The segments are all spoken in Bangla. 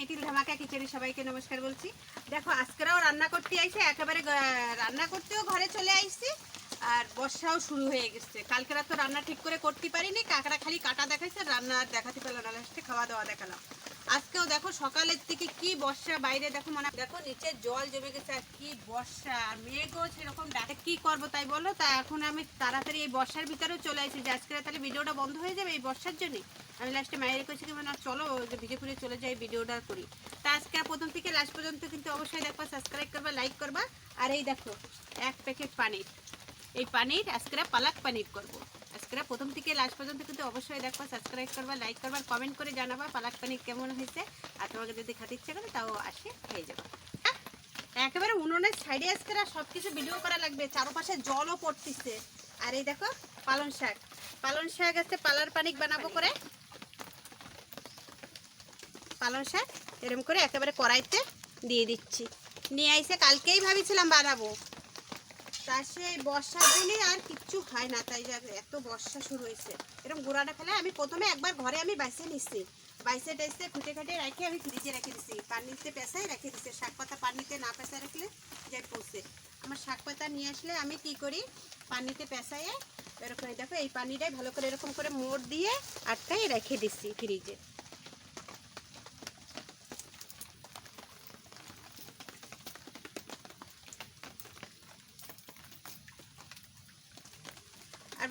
নিটিল ধামাকা কিচেনে সবাইকে নমস্কার বলছি। দেখো, আজকেরাও রান্না করতে আইছে, একেবারে রান্না করতেও ঘরে চলে আইছি, আর বর্ষাও শুরু হয়ে গেছে। কালকে রাত তো রান্না ঠিক করে করতে পারিনি, কাকড়া খালি কাটা দেখাইছে রান্না আর দেখাতে পারল না লাস্টে খাওয়া দাওয়া দেখালাম। আজকেও দেখো, সকালের থেকে কি বর্ষা, বাইরে দেখো মানে দেখো নিচে জল জমে গেছে, আর কি বর্ষা, আর মেঘও সেরকম ডাকে, কি করব তাই বলো? তা এখন আমি তাড়াতাড়ি এই বর্ষার ভিতরেও চলে আসি যে আজকে তাহলে ভিডিওটা বন্ধ হয়ে যাবে এই বর্ষার জন্য? আমি লাস্টে মায়ের কাছে কি মানে চলো, যে ভিডিও করে চলে যাই ভিডিওটা করি। তা আজকে প্রথম থেকে লাস্ট পর্যন্ত কিন্তু অবশ্যই দেখবা সাবস্ক্রাইব করবা লাইক করবা। আর এই দেখো, এক প্যাকেট পানির এই পানির আজকে পালাক পানির করব। আজকে প্রথম থেকে লাস্ট পর্যন্ত কিন্তু অবশ্যই দেখবা সাবস্ক্রাইব করবা লাইক করবা কমেন্ট করে জানাবা পালাক পানির কেমন হয়েছে। আর তোমাকে যদি খাতে ইচ্ছে করে তাও আসে, খেয়ে যাবা। হ্যাঁ? একেবারে উনুনের সাইডে আজকে সব কিছু ভিডিও করা লাগবে, চারপাশে জলও পড়তিছে। আর এই দেখো, পালং শাক। পালং শাক আছে পালার পানিক বানাবো করে। পালং শাক এরকম করে একেবারে কড়াইতে দিয়ে দিচ্ছি। নিয়ে আইসে কালকেই ভাবিছিলাম বানাবো। তা সেই বর্ষার দিনে আর কিচ্ছু হয় না, তাই যা এত বর্ষা শুরু হয়েছে। এরকম গোড়াটা ফেলে আমি প্রথমে একবার ঘরে আমি বাইসে নিচ্ছি বাইসে টাইসে ফুটে খাটে রেখে আমি ফ্রিজে রেখে দিছি। পানিতে পেঁচাই রেখে দিছি। শাক পাতা পানিতে না পেঁচা রাখলে যাই পৌঁছে আমার শাক পাতা নিয়ে আসলে আমি কি করি? পানিতে পেঁচাইয়ে এরকম দেখো, এই পানিটাই ভালো করে এরকম করে মোড় দিয়ে আটকাই রেখে দিচ্ছি ফ্রিজে।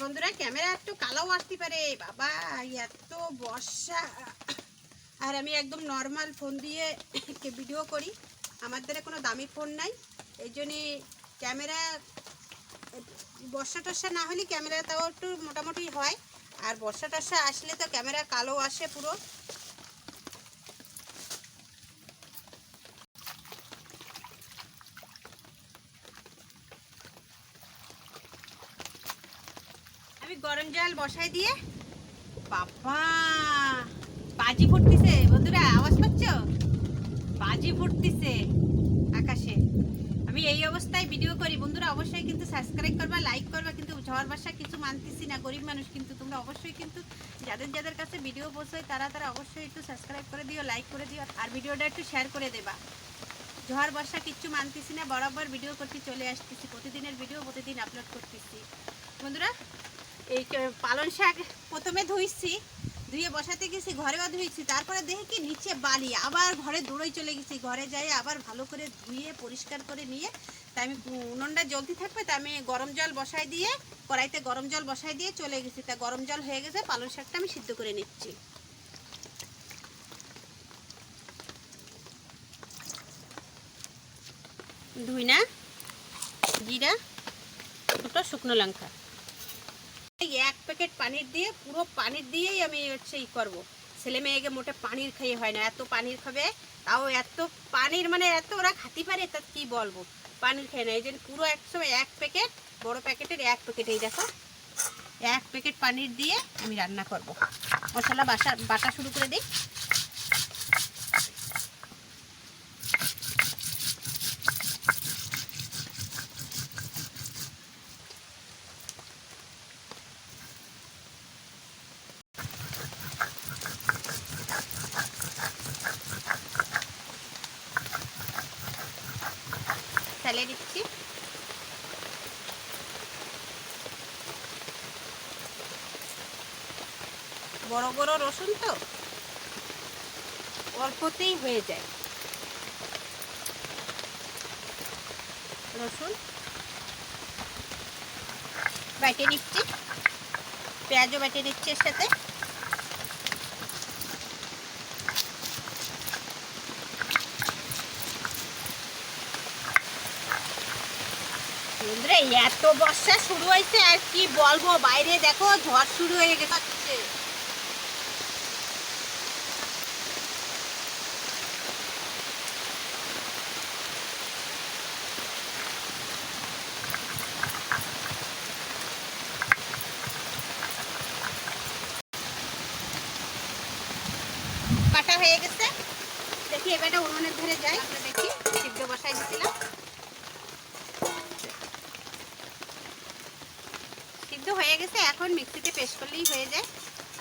বন্ধুরা, ক্যামেরা একটু কালাও আসতে পারে। বাবা, এত বর্ষা। আর আমি একদম নর্মাল ফোন দিয়ে ভিডিও করি। আমার দ্বারা কোনো দামি ফোন নাই। এই জন্যে ক্যামেরা, বর্ষা টর্ষা না হলে ক্যামেরা তাও একটু মোটামুটি হয়। আর বর্ষা টর্ষা আসলে তো ক্যামেরা কালো আসে পুরো। আমি গরম জল বসাই দিয়ে, বাবা, বাজি ফুটতিছে, বন্ধুরা, আওয়াজ পাচ্ছ? বাজি ফুটতিছে আকাশে। আমি এই অবস্থায় ভিডিও করি। বন্ধুরা, অবশ্যই কিন্তু সাবস্ক্রাইব করবা লাইক করবা, কিন্তু ঝড় বাসা কিছু মানতেছি না, গরিব মানুষ কিন্তু, তোমরা অবশ্যই কিন্তু যাদের যাদের কাছে ভিডিও পৌঁছায় তারা তারা অবশ্যই একটু সাবস্ক্রাইব করে দিও লাইক করে দিও, আর ভিডিওটা একটু শেয়ার করে দেবা। ঝড় বর্ষা কিচ্ছু মানতেছি না, বরাবর ভিডিও করতে চলে আসতেছি, প্রতিদিনের ভিডিও প্রতিদিন আপলোড করতেছি। বন্ধুরা এই ক- পালং শাক প্রথমে ধুইছি, ধুয়ে বসাতে গেছি, ঘরেও ধুইছি, তারপরে দেখি কি নিচে বালি, আবার ঘরে দৌড়ই চলে গেছি, ঘরে যাই আবার ভালো করে ধুয়ে, পরিষ্কার করে নিয়ে, তাই আমি উনুনটা জ্বলতে থাকবে তা আমি গরম জল বসাই দিয়ে, কড়াইতে গরম জল বসাই দিয়ে চলে গেছি, তা গরম জল হয়ে গেছে, পালং শাকটা আমি সিদ্ধ করে নিচ্ছি। ধুই না জিরা, দুটো শুকনো লঙ্কা। এই এক প্যাকেট পানির দিয়ে, পুরো পানির দিয়েই আমি হচ্ছে ই করব। ছেলে মেয়েকে মোটে পানির খেয়ে হয় না, এত পানির খাবে, তাও এত পানির মানে এত ওরা খাতে পারে, তা কি বলব? পানির খেয়ে না এই যে পুরো একসময় এক প্যাকেট, বড় প্যাকেটের এক প্যাকেট, এই দেখো। এক প্যাকেট পানির দিয়ে আমি রান্না করব। মশলা বাসা, বাটা শুরু করে দিই ফেলে দিচ্ছি বড় বড় রসুন তো অল্পতেই হয়ে যায়। রসুন। বেটে নিচ্ছি। পেঁয়াজও বেটে নিচ্ছি এর সাথে। এত বর্ষা শুরু হয়েছে আর কি বলব? বাইরে দেখো, ঝড় শুরু হয়ে গেছে কাটা হয়ে গেছে দেখি, এবারে উনুনের ধারে যাই। আমরা দেখি, সিদ্ধ বসাই দিছিলাম। সিদ্ধ হয়ে গেছে, এখন মিক্সিতে পেস্ট করলেই হয়ে যায়।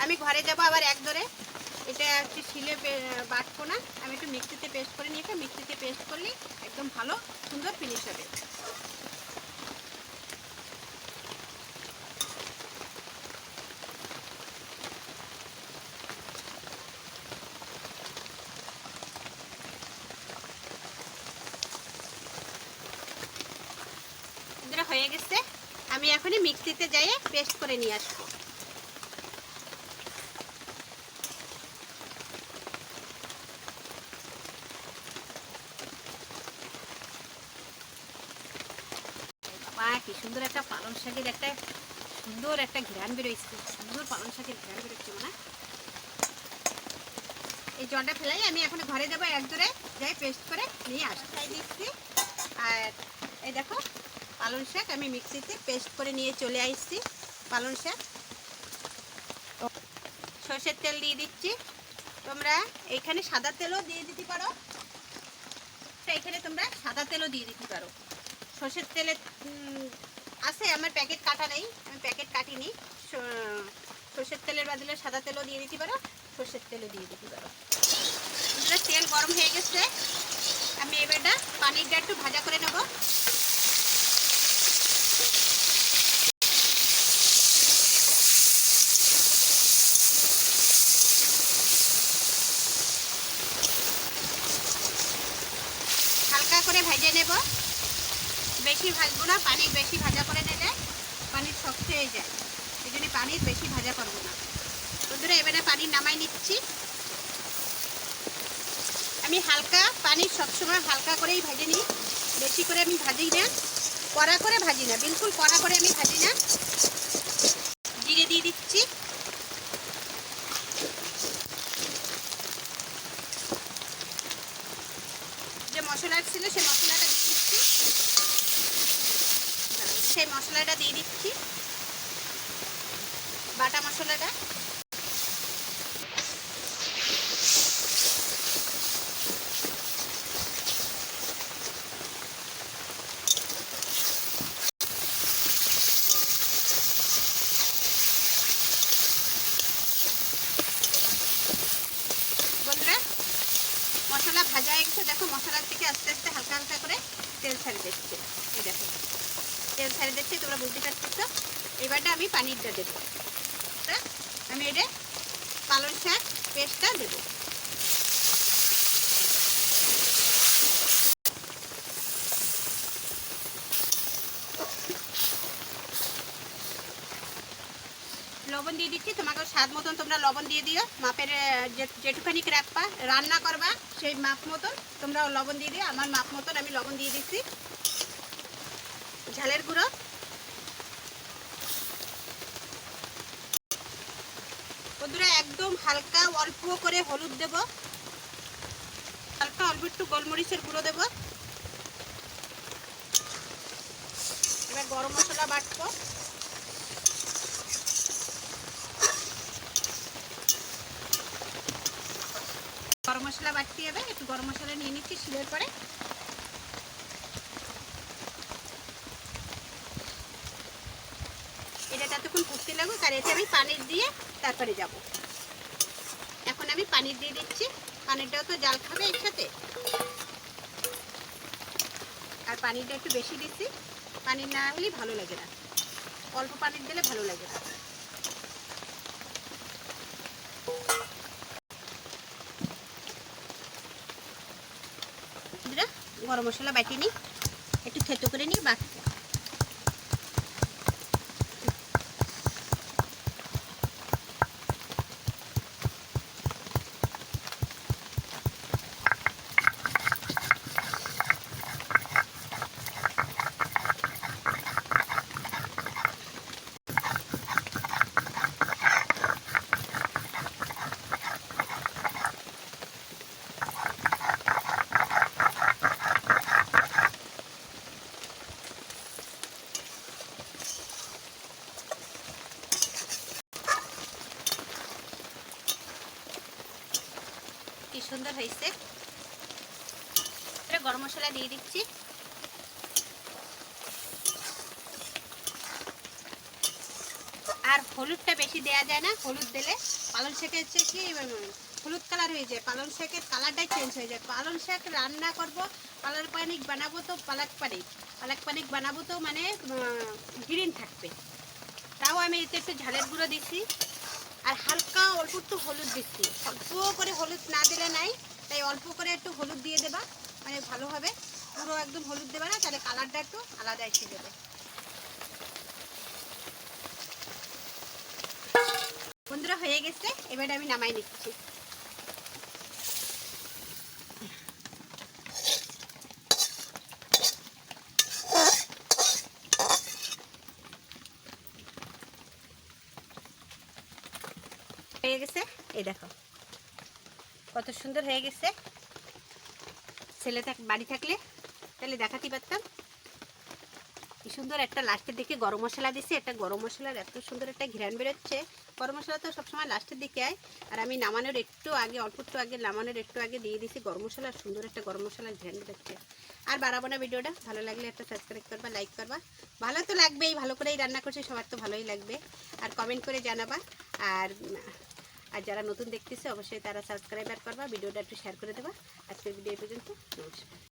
আমি ঘরে যাব আবার এক ধরে এটা একটু শিলে বাটবো না। আমি একটু মিক্সিতে পেস্ট করে নিয়ে মিক্সিতে পেস্ট করলে একদম ভালো, সুন্দর ফিনিশ হবে। হয়ে গেছে। আমি এখনই মিক্সিতে যাই পেস্ট করে নিয়ে আসব। কি সুন্দর একটা পালং শাকের একটা, সুন্দর একটা ঘ্রাণ বেরোইছে। সুন্দর পালং শাকের ঘ্রাণ বেরোচ্ছে মানে এই জলটা ফেলাই আমি এখন ঘরে যাব এক জোরে যাই পেস্ট করে নিয়ে আসতে দিচ্ছি আর এই দেখো পালং শাক আমি মিক্সিতে পেস্ট করে নিয়ে চলে আসছি পালং শাক। সর্ষের তেল দিয়ে দিচ্ছি। তোমরা এইখানে সাদা তেলও দিয়ে দিতে পারো। এখানে তোমরা সাদা তেলও দিয়ে দিতে পারো। সর্ষের তেলে আছে, আমার প্যাকেট কাটা নেই, আমি প্যাকেট কাটিনি। সর্ষের তেলের বাদলে সাদা তেলও দিয়ে দিতে পারো, সর্ষের তেলও দিয়ে দিতে পারো। তেল গরম হয়ে গেছে। আমি এবারটা পানিটা একটু ভাজা করে নেব হালকা করে ভেজে নেব। বেশি ভাজবো না, পানি বেশি ভাজা করে নিলে পানির শক্ত হয়ে যায়। এই জন্য পানি বেশি ভাজা করব না। বন্ধুরা, এবারে পানি নামাই নিচ্ছি। আমি হালকা পানি সবসময় হালকা করেই ভাজি নিই। বেশি করে আমি ভাজি না। কড়া করে ভাজি না, বিলকুল কড়া করে আমি ভাজি না জিরে দিয়ে দিচ্ছি যে মশলা ছিল সেই মশলাটা দিয়ে দিচ্ছি সেই মশলাটা দিয়ে দিচ্ছি। বাটা মশলাটা। মশলা ভাজা হয়ে দেখো, মশলার থেকে আস্তে আস্তে হালকা হালকা করে তেল ছাড়ি দিচ্ছে। এই দেখো। তেল ছাড়ি দিচ্ছে, তোমরা বুঝতে পারছ? এবারটা আমি পানিরটা দেবো। তা আমি এটা পালং শাক পেস্টটা দেবো। লবণ দিয়ে দিচ্ছি তোমাকে স্বাদ মতন তোমরা লবণ দিয়ে দিও। মাপের যেটুখানি রাখবা রান্না করবা, সেই মাপ মতন তোমরা লবণ দিয়ে দিও। আমার মাপ মতন আমি লবণ দিয়ে দিচ্ছি। ঝালের গুঁড়ো। বন্ধুরা, একদম হালকা অল্প করে হলুদ দেব। হালকা অল্প একটু গোলমরিচের গুঁড়ো দেব। এবার গরম মশলা বাটবো। গরম মশলা বাটতে হবে। একটু গরম মশলা নিয়ে নিচ্ছি শিলের পরে। আর এতে আমি পানির দিয়ে তারপরে যাব। এখন আমি পানির দিয়ে দিচ্ছি। পানিরটাও তো জাল খাবে এর সাথে আর পানিটা একটু বেশি দিচ্ছি। পানি না হলে ভালো লাগে না। অল্প পানির দিলে ভালো লাগে না। গরম মশলা বাটি নিই। একটু থেতো করে নিই, বাকি কি সুন্দর হয়েছে। এবারে গরম মশলা দিয়ে দিচ্ছি। আর হলুদটা বেশি দেয়া যায় না, হলুদ দিলে পালং শাকে হচ্ছে কি হলুদ কালার হয়ে যায়। পালং শাকের কালারটাই চেঞ্জ হয়ে যায়। পালং শাক রান্না করব পালক পানিক বানাবো তো পালক পানিক। পালক পানিক বানাবো তো মানে গ্রিন থাকবে। তাও আমি এতে একটু ঝালের গুঁড়ো দিচ্ছি আর হালকা অল্প একটু হলুদ দিচ্ছি। অল্প করে হলুদ না দিলে নাই, তাই অল্প করে একটু হলুদ দিয়ে দেবা মানে ভালোভাবে। পুরো একদম হলুদ দেবে না, তাহলে কালারটা একটু আলাদা এসে দেবে বন্ধুরা, হয়ে গেছে। এবারে আমি নামাই নিচ্ছি। হয়ে গেছে। এই দেখো। কত সুন্দর হয়ে গেছে। ছেলে থাক বাড়ি থাকলে তাহলে দেখাতে পারতাম। কি সুন্দর একটা লাস্টের দিকে গরম মশলা দিছি। একটা গরম মশলার এত সুন্দর একটা ঘিরান বেরোচ্ছে। গরম মশলা তো সবসময় লাস্টের দিকে আয়। আর আমি নামানোর একটু আগে, অল্প একটু আগে, নামানোর একটু আগে দিয়ে দিছি গরম মশলা। সুন্দর একটা গরম মশলার ঘিরান বেরোচ্ছে। আর বাড়াবো না ভিডিওটা। ভালো লাগলে একটা সাবস্ক্রাইব করবা লাইক করবা। ভালো তো লাগবেই। ভালো করেই রান্না করছি। সবার তো ভালোই লাগবে। আর কমেন্ট করে জানাবা। আর আর যারা নতুন দেখতেছে, অবশ্যই তারা সাবস্ক্রাইবার করবা, ভিডিওটা একটু শেয়ার করে দেবা। আজকের ভিডিও পর্যন্ত, নমস্কার।